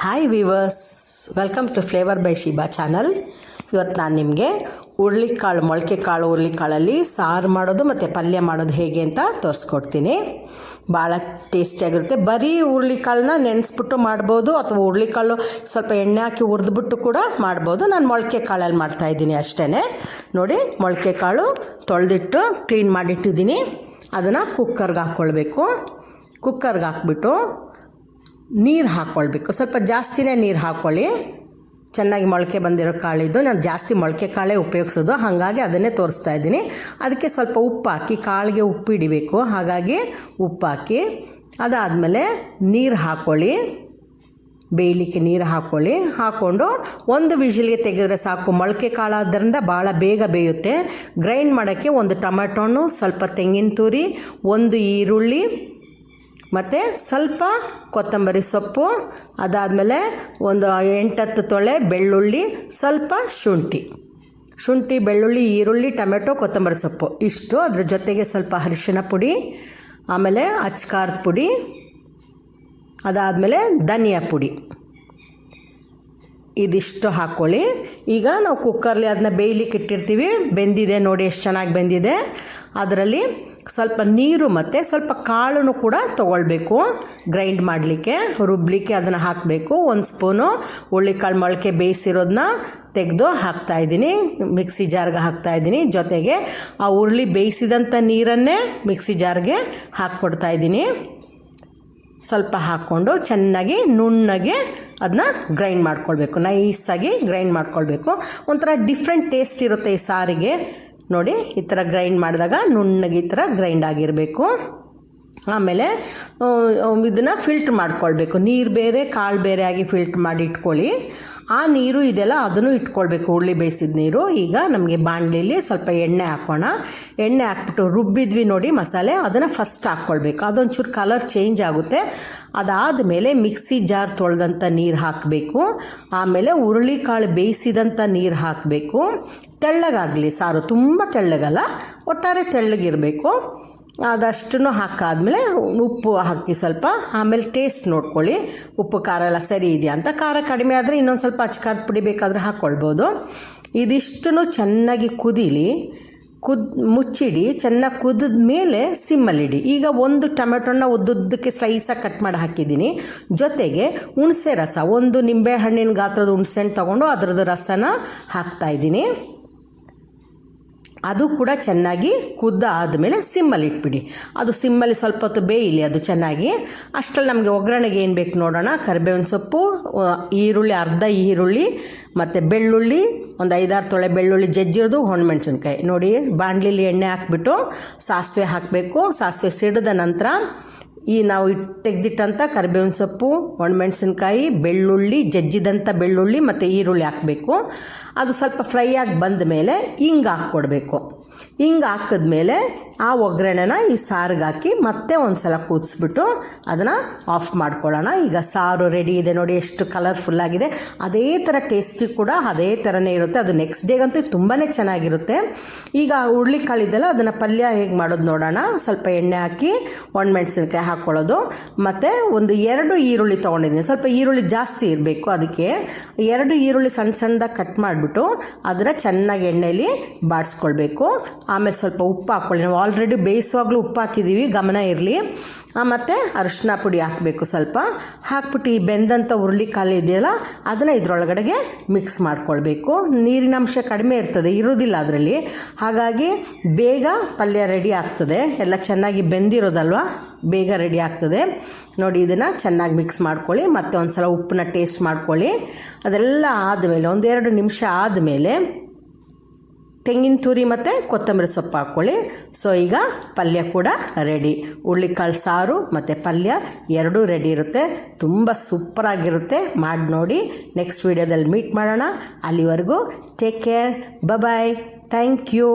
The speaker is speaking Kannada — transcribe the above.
Hi viewers welcome to flavour by Shiba channel ಇವತ್ತು ನಾನು ನಿಮಗೆ ಹುರುಳಿಕಾಳು ಮೊಳಕೆ ಕಾಳು ಹುರುಳಿಕಾಳಲ್ಲಿ ಸಾರು ಮಾಡೋದು ಮತ್ತು ಪಲ್ಯ ಮಾಡೋದು ಹೇಗೆ ಅಂತ ತೋರಿಸ್ಕೊಡ್ತೀನಿ. ಭಾಳ ಟೇಸ್ಟಿಯಾಗಿರುತ್ತೆ ಬರೀ ಹುರುಳಿಕಾಳನ್ನ ನೆನೆಸ್ಬಿಟ್ಟು ಮಾಡ್ಬೋದು ಅಥವಾ ಹುರುಳಿಕಾಳು ಸ್ವಲ್ಪ ಎಣ್ಣೆ ಹಾಕಿ ಹುರಿದ್ಬಿಟ್ಟು ಕೂಡ ಮಾಡ್ಬೋದು. ನಾನು ಮೊಳಕೆ ಕಾಳಲ್ಲಿ ಮಾಡ್ತಾಯಿದ್ದೀನಿ ಅಷ್ಟೇ ನೋಡಿ ಮೊಳಕೆ ಕಾಳು ತೊಳೆದಿಟ್ಟು ಕ್ಲೀನ್ ಮಾಡಿಟ್ಟಿದ್ದೀನಿ. ಅದನ್ನು ಕುಕ್ಕರ್ಗೆ ಹಾಕ್ಕೊಳ್ಬೇಕು ಕುಕ್ಕರ್ಗೆ ಹಾಕ್ಬಿಟ್ಟು ನೀರು ಹಾಕ್ಕೊಳ್ಬೇಕು ಸ್ವಲ್ಪ ಜಾಸ್ತಿನೇ ನೀರು ಹಾಕ್ಕೊಳ್ಳಿ ಚೆನ್ನಾಗಿ ಮೊಳಕೆ ಬಂದಿರೋ ಕಾಳಿದ್ದು ನಾನು ಜಾಸ್ತಿ ಮೊಳಕೆ ಕಾಳೇ ಉಪಯೋಗಿಸೋದು. ಹಾಗಾಗಿ ಅದನ್ನೇ ತೋರಿಸ್ತಾ ಇದ್ದೀನಿ. ಅದಕ್ಕೆ ಸ್ವಲ್ಪ ಉಪ್ಪು ಹಾಕಿ, ಕಾಳಿಗೆ ಉಪ್ಪು ಹಿಡಿಬೇಕು. ಹಾಗಾಗಿ ಉಪ್ಪು ಹಾಕಿ, ಅದಾದಮೇಲೆ ನೀರು ಹಾಕ್ಕೊಳ್ಳಿ ಬೇಯಲಿಕ್ಕೆ ನೀರು ಹಾಕ್ಕೊಳ್ಳಿ ಹಾಕ್ಕೊಂಡು ಒಂದು ವಿಷಲಿಗೆ ತೆಗೆದ್ರೆ ಸಾಕು. ಮೊಳಕೆ ಕಾಳಾದ್ರಿಂದ ಭಾಳ ಬೇಗ ಬೇಯುತ್ತೆ. ಗ್ರೈಂಡ್ ಮಾಡೋಕ್ಕೆ ಒಂದು ಟೊಮೆಟೊನು, ಸ್ವಲ್ಪ ತೆಂಗಿನ ತುರಿ, ಒಂದು ಈರುಳ್ಳಿ ಮತ್ತು ಸ್ವಲ್ಪ ಕೊತ್ತಂಬರಿ ಸೊಪ್ಪು, ಅದಾದಮೇಲೆ ಒಂದು ಎಂಟತ್ತು ತೊಳೆ ಬೆಳ್ಳುಳ್ಳಿ, ಸ್ವಲ್ಪ ಶುಂಠಿ. ಶುಂಠಿ, ಬೆಳ್ಳುಳ್ಳಿ, ಈರುಳ್ಳಿ, ಟೊಮೆಟೊ, ಕೊತ್ತಂಬರಿ ಸೊಪ್ಪು. ಇಷ್ಟು. ಅದ್ರ ಜೊತೆಗೆ ಸ್ವಲ್ಪ ಅರಿಶಿನ ಪುಡಿ, ಆಮೇಲೆ ಅಚ್ಕಾರದ ಪುಡಿ, ಅದಾದಮೇಲೆ ಧನಿಯಾ ಪುಡಿ. ಇದಿಷ್ಟು ಹಾಕ್ಕೊಳ್ಳಿ ಈಗ ನಾವು ಕುಕ್ಕರ್ಲಿ ಅದನ್ನ ಬೇಯ್ಲಿಕ್ಕೆ ಇಟ್ಟಿರ್ತೀವಿ. ಬೆಂದಿದೆ ನೋಡಿ ಎಷ್ಟು ಚೆನ್ನಾಗಿ ಬೆಂದಿದೆ. ಅದರಲ್ಲಿ ಸ್ವಲ್ಪ ನೀರು ಮತ್ತು ಸ್ವಲ್ಪ ಕಾಳನ್ನು ಕೂಡ ತೊಗೊಳ್ಬೇಕು. ಗ್ರೈಂಡ್ ಮಾಡಲಿಕ್ಕೆ, ರುಬ್ಲಿಕ್ಕೆ ಅದನ್ನು ಹಾಕಬೇಕು. ಒಂದು ಸ್ಪೂನು ಹುಳ್ಳಿಕಾಳು ಮೊಳಕೆ ಬೇಯಿಸಿರೋದನ್ನ ತೆಗೆದು ಹಾಕ್ತಾಯಿದ್ದೀನಿ ಮಿಕ್ಸಿ ಜಾರ್ಗೆ ಹಾಕ್ತಾಯಿದ್ದೀನಿ ಜೊತೆಗೆ ಆ ಉರುಳಿ ಬೇಯಿಸಿದಂಥ ನೀರನ್ನೇ ಮಿಕ್ಸಿ ಜಾರ್ಗೆ ಹಾಕ್ಕೊಡ್ತಾಯಿದ್ದೀನಿ ಸ್ವಲ್ಪ ಹಾಕ್ಕೊಂಡು ಚೆನ್ನಾಗಿ ನುಣ್ಣಗೆ ಅದನ್ನ ಗ್ರೈಂಡ್ ಮಾಡ್ಕೊಳ್ಬೇಕು. ನೈಸಾಗಿ ಗ್ರೈಂಡ್ ಮಾಡ್ಕೊಳ್ಬೇಕು. ಒಂಥರ ಡಿಫ್ರೆಂಟ್ ಟೇಸ್ಟ್ ಇರುತ್ತೆ ಈ ಸಾರಿಗೆ. ನೋಡಿ, ಈ ಥರ ಗ್ರೈಂಡ್ ಮಾಡಿದಾಗ ನುಣ್ಣಗೆ ಈ ಥರ ಗ್ರೈಂಡ್ ಆಗಿರಬೇಕು. ಆಮೇಲೆ ಇದನ್ನು ಫಿಲ್ಟ್ರ್ ಮಾಡ್ಕೊಳ್ಬೇಕು. ನೀರು ಬೇರೆ, ಕಾಳು ಬೇರೆ ಆಗಿ ಫಿಲ್ಟ್ರ್ ಮಾಡಿ ಇಟ್ಕೊಳ್ಳಿ. ಆ ನೀರು ಇದೆಲ್ಲ ಅದನ್ನು ಇಟ್ಕೊಳ್ಬೇಕು, ಹುರುಳಿ ಬೇಯಿಸಿದ ನೀರು. ಈಗ ನಮಗೆ ಬಾಣಲಿಲಿ ಸ್ವಲ್ಪ ಎಣ್ಣೆ ಹಾಕೋಣ. ಎಣ್ಣೆ ಹಾಕ್ಬಿಟ್ಟು ರುಬ್ಬಿದ್ವಿ ನೋಡಿ ಮಸಾಲೆ, ಅದನ್ನು ಫಸ್ಟ್ ಹಾಕ್ಕೊಳ್ಬೇಕು. ಅದೊಂಚೂರು ಕಲರ್ ಚೇಂಜ್ ಆಗುತ್ತೆ. ಅದಾದ ಮೇಲೆ ಮಿಕ್ಸಿ ಜಾರ್ ತೊಳೆದಂಥ ನೀರು ಹಾಕಬೇಕು. ಆಮೇಲೆ ಹುರುಳಿಕಾಳು ಬೇಯಿಸಿದಂಥ ನೀರು ಹಾಕಬೇಕು. ತೆಳ್ಳಗಾಗಲಿ ಸಾರು, ತುಂಬ ತೆಳ್ಳಗಲ್ಲ, ಒಟ್ಟಾರೆ ತೆಳ್ಳಗಿರಬೇಕು. ಅದಷ್ಟನ್ನು ಹಾಕಾದಮೇಲೆ ಉಪ್ಪು ಹಾಕಿ ಸ್ವಲ್ಪ, ಆಮೇಲೆ ಟೇಸ್ಟ್ ನೋಡ್ಕೊಳ್ಳಿ. ಉಪ್ಪು, ಖಾರ ಎಲ್ಲ ಸರಿ ಇದೆಯಾ ಅಂತ? ಖಾರ ಕಡಿಮೆ ಆದರೆ ಇನ್ನೊಂದು ಸ್ವಲ್ಪ ಅಚ್ಕಾರದ ಪುಡಿ ಬೇಕಾದರೆ ಹಾಕ್ಕೊಳ್ಬೋದು ಇದಿಷ್ಟನ್ನು ಚೆನ್ನಾಗಿ ಕುದೀಲಿ, ಕುದ್, ಮುಚ್ಚಿಡಿ, ಚೆನ್ನಾಗಿ ಕುದಿದ ಮೇಲೆ ಸಿಮ್ಮಲ್ಲಿಡಿ ಈಗ ಒಂದು ಟೊಮೆಟೊನ ಉದ್ದುದ್ದಕ್ಕೆ ಸ್ಲೈಸಾಗಿ ಕಟ್ ಮಾಡಿ ಹಾಕಿದ್ದೀನಿ. ಜೊತೆಗೆ ಹುಣಸೆ ರಸ, ಒಂದು ನಿಂಬೆ ಹಣ್ಣಿನ ಗಾತ್ರದ ಹುಣಸೆ ಹಣ್ಣು ತೊಗೊಂಡು ಅದರದ್ದು ರಸನ ಹಾಕ್ತಾಯಿದ್ದೀನಿ ಅದು ಕೂಡ ಚೆನ್ನಾಗಿ ಕುದ್ದ ಆದಮೇಲೆ ಸಿಮ್ಮಲ್ಲಿ ಇಟ್ಬಿಡಿ ಅದು ಸಿಮ್ಮಲ್ಲಿ ಸ್ವಲ್ಪ ಹೊತ್ತು ಬೇಯಿಲಿ, ಅದು ಚೆನ್ನಾಗಿ. ಅಷ್ಟರಲ್ಲಿ ನಮಗೆ ಒಗ್ಗರಣೆಗೆ ಏನು ಬೇಕು ನೋಡೋಣ. ಕರಿಬೇವಿನ ಸೊಪ್ಪು ಈರುಳ್ಳಿ, ಅರ್ಧ ಈರುಳ್ಳಿ, ಮತ್ತು ಬೆಳ್ಳುಳ್ಳಿ, ಒಂದು ಐದಾರು ತೊಳೆ ಬೆಳ್ಳುಳ್ಳಿ ಜಜ್ಜಿರೋದು ಹೊಣಮೆಣ್ಸಿನ್ಕಾಯಿ ನೋಡಿ, ಬಾಣಲಿಲಿ ಎಣ್ಣೆ ಹಾಕ್ಬಿಟ್ಟು ಸಾಸಿವೆ ಹಾಕಬೇಕು. ಸಾಸಿವೆ ಸಿಡಿದ ನಂತರ ಈ ನಾವು ತೆಗೆದಿಟ್ಟಂಥ ಕರಿಬೇವಿನ ಸೊಪ್ಪು, ಒಣಮೆಣಸಿನ್ಕಾಯಿ, ಬೆಳ್ಳುಳ್ಳಿ ಜಜ್ಜಿದಂಥ ಬೆಳ್ಳುಳ್ಳಿ ಮತ್ತು ಈರುಳ್ಳಿ ಹಾಕಬೇಕು. ಅದು ಸ್ವಲ್ಪ ಫ್ರೈ ಆಗಿ ಬಂದ ಮೇಲೆ ಹಿಂಗೆ ಹಾಕ್ಕೊಡ್ಬೇಕು. ಹಿಂಗೆ ಹಾಕಿದ್ಮೇಲೆ ಆ ಒಗ್ಗರಣೆನ ಈ ಸಾರಿಗೆ ಹಾಕಿ ಮತ್ತೆ ಒಂದು ಸಲ ಕೂದಿಸ್ಬಿಟ್ಟು ಅದನ್ನು ಆಫ್ ಮಾಡ್ಕೊಳ್ಳೋಣ. ಈಗ ಸಾರು ರೆಡಿ ಇದೆ ನೋಡಿ ಎಷ್ಟು ಕಲರ್ಫುಲ್ಲಾಗಿದೆ ಅದೇ ಥರ ಟೇಸ್ಟಿ ಕೂಡ ಅದೇ ಥರನೇ ಇರುತ್ತೆ. ಅದು ನೆಕ್ಸ್ಟ್ ಡೇಗಂತೂ ತುಂಬಾ ಚೆನ್ನಾಗಿರುತ್ತೆ. ಈಗ ಹುರುಳಿಕಾಳಿದ್ದೆಲ್ಲ ಅದನ್ನು ಪಲ್ಯ ಹೇಗೆ ಮಾಡೋದು ನೋಡೋಣ. ಸ್ವಲ್ಪ ಎಣ್ಣೆ ಹಾಕಿ, ಒಣಮೆಣ್ಸಿನ್ಕಾಯಿ ಹಾಕ್ಕೊಳ್ಳೋದು ಮತ್ತು ಒಂದು ಎರಡು ಈರುಳ್ಳಿ ತೊಗೊಂಡಿದ್ದೀನಿ. ಸ್ವಲ್ಪ ಈರುಳ್ಳಿ ಜಾಸ್ತಿ ಇರಬೇಕು ಅದಕ್ಕೆ. ಎರಡು ಈರುಳ್ಳಿ ಸಣ್ಣ ಸಣ್ಣದಾಗಿ ಕಟ್ ಮಾಡಿಬಿಟ್ಟು ಅದನ್ನು ಚೆನ್ನಾಗಿ ಎಣ್ಣೆಯಲ್ಲಿ ಬಾಡಿಸ್ಕೊಳ್ಬೇಕು. ಆಮೇಲೆ ಸ್ವಲ್ಪ ಉಪ್ಪು ಹಾಕ್ಕೊಳ್ಳಿ ನಾವು ಆಲ್ರೆಡಿ ಬೇಯಿಸುವಾಗಲೂ ಉಪ್ಪು ಹಾಕಿದ್ದೀವಿ. ಗಮನ ಇರಲಿ. ಮತ್ತು ಅರಿಶಿನ ಪುಡಿ ಹಾಕಬೇಕು ಸ್ವಲ್ಪ. ಹಾಕ್ಬಿಟ್ಟು ಈ ಬೆಂದಂಥ ಹುರುಳಿಕಾಳು ಇದೆಯಲ್ಲ, ಅದನ್ನು ಇದರೊಳಗಡೆಗೆ ಮಿಕ್ಸ್ ಮಾಡ್ಕೊಳ್ಬೇಕು. ನೀರಿನ ಅಂಶ ಕಡಿಮೆ ಇರ್ತದೆ ಇರೋದಿಲ್ಲ ಅದರಲ್ಲಿ. ಹಾಗಾಗಿ ಬೇಗ ಪಲ್ಯ ರೆಡಿ ಆಗ್ತದೆ. ಎಲ್ಲ ಚೆನ್ನಾಗಿ ಬೆಂದಿರೋದಲ್ವ? ಬೇಗ ರೆಡಿ ಆಗ್ತದೆ. ನೋಡಿ ಇದನ್ನು ಚೆನ್ನಾಗಿ ಮಿಕ್ಸ್ ಮಾಡ್ಕೊಳ್ಳಿ. ಮತ್ತು ಒಂದು ಸಲ ಉಪ್ಪನ್ನ ಟೇಸ್ಟ್ ಮಾಡ್ಕೊಳ್ಳಿ. ಅದೆಲ್ಲ ಆದಮೇಲೆ ಒಂದೆರಡು ನಿಮಿಷ ಆದಮೇಲೆ ತೆಂಗಿನ ತುರಿ ಮತ್ತು ಕೊತ್ತಂಬರಿ ಸೊಪ್ಪು ಹಾಕ್ಕೊಳ್ಳಿ ಸೊ ಈಗ ಪಲ್ಯ ಕೂಡ ರೆಡಿ ಹುರ್ಳಿಕಾಳು ಸಾರು ಮತ್ತು ಪಲ್ಯ ಎರಡೂ ರೆಡಿ ಇರುತ್ತೆ. ತುಂಬ ಸೂಪರಾಗಿರುತ್ತೆ ಮಾಡಿ ನೋಡಿ. ನೆಕ್ಸ್ಟ್ ವೀಡಿಯೋದಲ್ಲಿ ಮೀಟ್ ಮಾಡೋಣ. ಅಲ್ಲಿವರೆಗೂ take care bye thank you